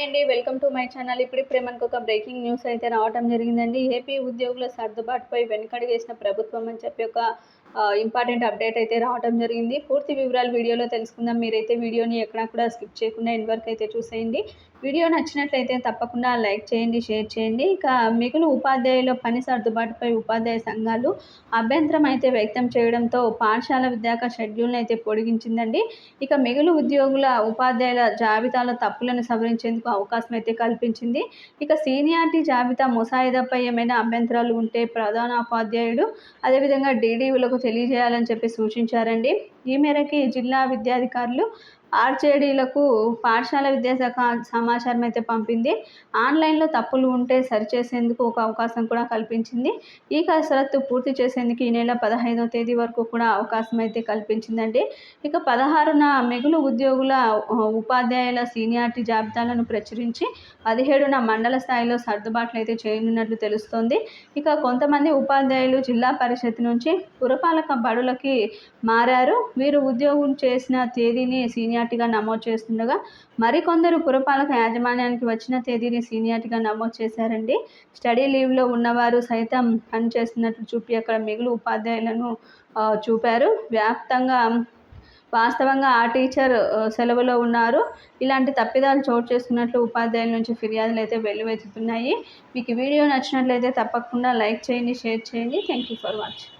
Hi అండి welcome to my channel. ఇప్పుడు ఇప్పుడే మనకు ఒక బ్రేకింగ్ న్యూస్ అయితే రావడం జరిగిందండి. ఏపీ ఉద్యోగుల సర్దుబాటుపై వెనుకడుగేసిన ప్రభుత్వం అని చెప్పి ఒక ఇంపార్టెంట్ అప్డేట్ అయితే రావడం జరిగింది. పూర్తి వివరాలు వీడియోలో తెలుసుకుందాం. మీరైతే వీడియోని ఎక్కడా కూడా స్కిప్ చేయకుండా ఎండ్ వరకు అయితే చూసేయండి. వీడియో నచ్చినట్లయితే తప్పకుండా లైక్ చేయండి షేర్ చేయండి. ఇక మిగులు ఉపాధ్యాయుల పని సర్దుబాటుపై ఉపాధ్యాయ సంఘాలు అభ్యంతరం అయితే వ్యక్తం చేయడంతో పాఠశాల విద్యాక షెడ్యూల్ని అయితే పొడిగించిందండి. ఇక మిగులు ఉద్యోగుల ఉపాధ్యాయుల జాబితాలో తప్పులను సవరించేందుకు అవకాశం అయితే కల్పించింది. ఇక సీనియారిటీ జాబితా ముసాయిదాపై ఏమైనా అభ్యంతరాలు ఉంటే ప్రధాన ఉపాధ్యాయుడు అదేవిధంగా డీడీవులకు తెలియజేయాలని చెప్పి సూచించారండి. ఈ మేరకి జిల్లా విద్యాధికారులు ఆర్జేడీలకు పాఠశాల విద్యాశాఖ సమాచారం అయితే పంపింది. ఆన్లైన్లో తప్పులు ఉంటే సరిచేసేందుకు ఒక అవకాశం కూడా కల్పించింది. ఈ కసరత్తు పూర్తి చేసేందుకు ఈ నెల పదహైదవ తేదీ వరకు కూడా అవకాశం అయితే కల్పించిందండి. ఇక పదహారున మిగులు ఉద్యోగుల ఉపాధ్యాయుల సీనియారిటీ జాబితాలను ప్రచురించి పదిహేడున మండల స్థాయిలో సర్దుబాట్లు అయితే చేయనున్నట్లు తెలుస్తోంది. ఇక కొంతమంది ఉపాధ్యాయులు జిల్లా పరిషత్ నుంచి పురపాలక బడులకి మారారు. వీరు ఉద్యోగం చేసిన తేదీని సీనియర్ సీనియార్టీగా నమోదు చేస్తుండగా మరికొందరు పురపాలక యాజమాన్యానికి వచ్చిన తేదీని సీనియార్టీగా నమోదు చేశారండి. స్టడీ లీవ్లో ఉన్నవారు సైతం పనిచేస్తున్నట్లు చూపి అక్కడ మిగులు ఉపాధ్యాయులను చూపారు. వ్యాప్తంగా వాస్తవంగా ఆ టీచర్ సెలవులో ఉన్నారు. ఇలాంటి తప్పిదాలు చోటు చేసుకున్నట్లు ఉపాధ్యాయుల నుంచి ఫిర్యాదులు అయితే వెల్లువెత్తుతున్నాయి. మీకు వీడియో నచ్చినట్లయితే తప్పకుండా లైక్ చేయండి షేర్ చేయండి. Thank you for watching.